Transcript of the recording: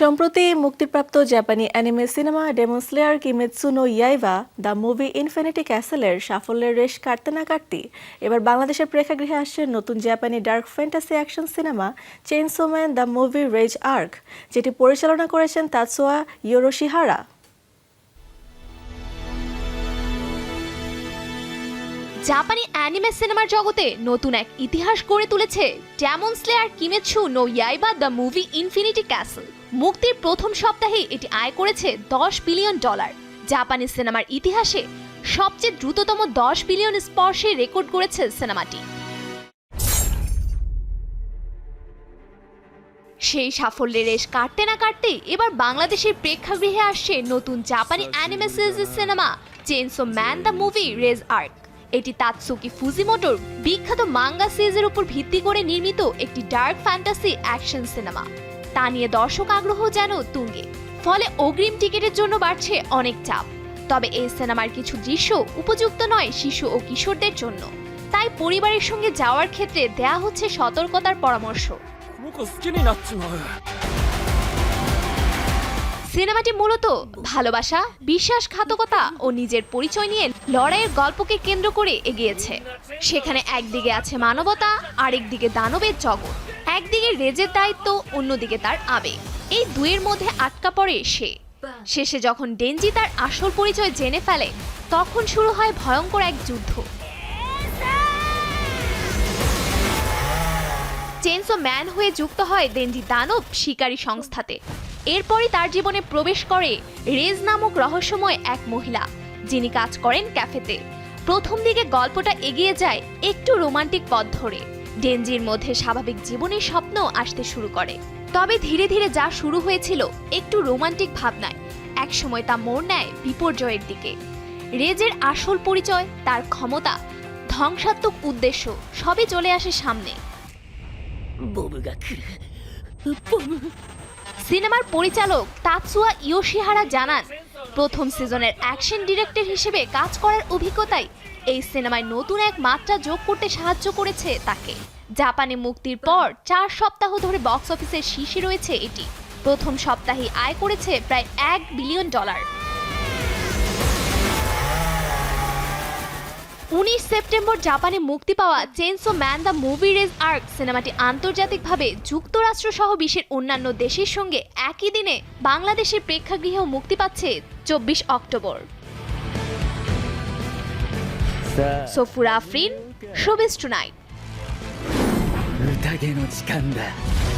সম্প্রতি মুক্তিপ্রাপ্ত জাপানি anime cinema demon slayer Kimetsu no Yaiba, the movie infinity ক্যাসেলের সাফল্যের রেশ কাটতে না কাটতেই এবার বাংলাদেশের প্রেক্ষাগৃহে আসছে নতুন জাপানি dark fantasy action cinema chainsaw man the movie Reze arc যেটি পরিচালনা করেছেন তাৎসোয়া ইয়োরোশিহারা জাপানি অ্যানিমে সিনেমার জগতে নতুন এক ইতিহাস গড়ে তুলেছে demon slayer Kimetsu no Yaiba, the movie infinity castle. মুক্তির প্রথম সপ্তাহে এটি আয় করেছে দশ বিলিয়ন ডলার। জাপানি সিনেমার ইতিহাসে সবচেয়ে দ্রুততম দশ বিলিয়ন স্পর্শে রেকর্ড করেছে সিনেমাটি। সেই সাফল্যের রেশ কাটতে না কাটতেই এবার বাংলাদেশের প্রেক্ষাগৃহে আসছে নতুন জাপানি অ্যানিমে সিরিজের cinema chainsaw man the movie Reze arc এটি তাৎসুকি ফুজিমোটোর বিখ্যাত মাঙ্গা সিরিজের উপর ভিত্তি করে নির্মিত একটি ডার্ক ফ্যান্টাসি অ্যাকশন সিনেমা তা নিয়ে দর্শক আগ্রহ যেন তুঙ্গে। ফলে অগ্রিম টিকিটের জন্য বাড়ছে অনেক চাপ। তবে এই সিনেমার কিছু দৃশ্য উপযুক্ত নয় শিশু ও কিশোরদের জন্য। তাই পরিবারের সঙ্গে যাওয়ার ক্ষেত্রে দেয়া হচ্ছে সতর্কতার পরামর্শ। সিনেমাটি মূলত ভালোবাসা, বিশ্বাসঘাতকতা ও নিজের পরিচয় নিয়ে লড়াইয়ের গল্পকে কেন্দ্র করে এগিয়েছে। সেখানে একদিকে আছে মানবতা, আরেকদিকে দানবের জগৎ। একদিকে রেজের দায়িত্ব, অন্যদিকে তার আবেগ। এই দুয়ের মধ্যে আটকা পড়ে সে। শেষে যখন ডেনজি তার আসল পরিচয় জেনে ফেলে, তখন শুরু হয় ভয়ঙ্কর এক যুদ্ধ। চেনসো ম্যান হয়ে যুক্ত হয় দেনজি দানব শিকারী সংস্থাতে। এরপরই তার জীবনে প্রবেশ করে রেজ নামক রহস্যময় এক মহিলা, যিনি কাজ করেন ক্যাফেতে। প্রথম দিকে গল্পটা এগিয়ে যায় একটু রোমান্টিক পথ ধরে। ডেনজির মধ্যে স্বাভাবিক জীবনের স্বপ্ন আসতে শুরু করে। তবে ধীরে ধীরে যা শুরু হয়েছিল একটু রোমান্টিক ভাবনায়। একসময় তা মোড় নেয় বিপর্যয়ের দিকে। রেজের আসল পরিচয়, তার ক্ষমতা, ধ্বংসাত্মক উদ্দেশ্য, সবই চলে আসে সামনে। সিনেমার পরিচালক তাৎসুয়া ইয়োশিহারা জানান, প্রথম সিজনের অ্যাকশন ডিরেক্টর হিসেবে কাজ করার অভিজ্ঞতাই এই সিনেমায় নতুন এক মাত্রা যোগ করতে সাহায্য করেছে তাকে। জাপানে মুক্তির পর চার সপ্তাহ ধরে বক্স অফিসের শীর্ষে রয়েছে এটি। প্রথম সপ্তাহে আয় করেছে প্রায় এক বিলিয়ন ডলার। উনিশ সেপ্টেম্বর জাপানে মুক্তি পাওয়া Chainsaw Man the Movie Reze Arc সিনেমাটি আন্তর্জাতিকভাবে যুক্তরাষ্ট্র সহ বিশ্বের অন্যান্য দেশের সঙ্গে একই দিনে বাংলাদেশের প্রেক্ষাগৃহেও মুক্তি পাচ্ছে চব্বিশ অক্টোবর さあ সফুরা আফরিন শোবিস টুনাইট宴の時間だ